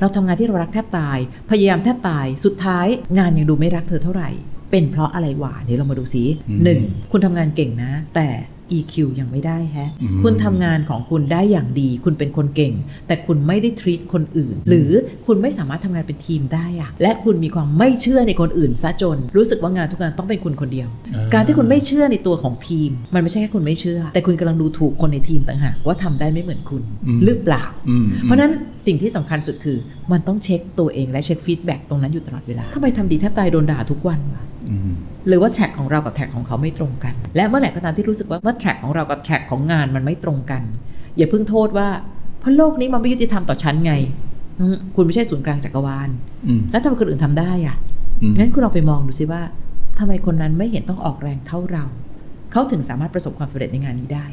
เราทำงานที่เรารักแทบตาย พยายามแทบตาย สุดท้ายงานยังดูไม่รักเธอเท่าไหร่ เป็นเพราะอะไรวะเดี๋ยวเรามาดูซิอืมหนึ่งคุณทำงานเก่งนะ แต่ EQ ยังไม่ได้แฮะอืมคุณทำงานของคุณได้อย่างดี คุณเป็นคนเก่ง แต่คุณไม่ได้ treat คนอื่น หรือคุณไม่สามารถทำงานเป็นทีมได้อะและคุณมีความไม่เชื่อในคนอื่นซะจน รู้สึกว่างานทุกงานต้องเป็นคุณคนเดียวอ่าการที่คุณไม่เชื่อในตัวของทีม มันไม่ใช่แค่คุณไม่เชื่อ แต่คุณกำลังดูถูกคนในทีมต่างหากว่าทำได้ไม่เหมือนคุณอืมหรือเปล่าอืมเพราะฉะนั้นสิ่งที่สำคัญสุดคือ มันต้องเช็คตัวเองและเช็คฟีดแบ็กตรงนั้นอยู่ตลอดเวลาทำไมทำดีแทบตายโดนด่าทุกวันวะอืม หรือว่าแทร็กของเรากับแทร็กของเขาไม่ตรงกัน และเมื่อไหร่ก็ตามที่รู้สึกว่าเมื่อแทร็กของเรากับแทร็กของงานมันไม่ตรงกัน อย่าเพิ่งโทษว่าเพราะโลกนี้มันไม่ยุติธรรมต่อฉันไงอืมคุณไม่ใช่ศูนย์กลางจักรวาลอืมแล้วทำไมคนอื่นทำได้อะอืมงั้นคุณลองไปมองดูซิว่าทำไมคนนั้นไม่เห็นต้องออกแรงเท่าเรา เขาถึงสามารถประสบความสำเร็จในงานนี้ได้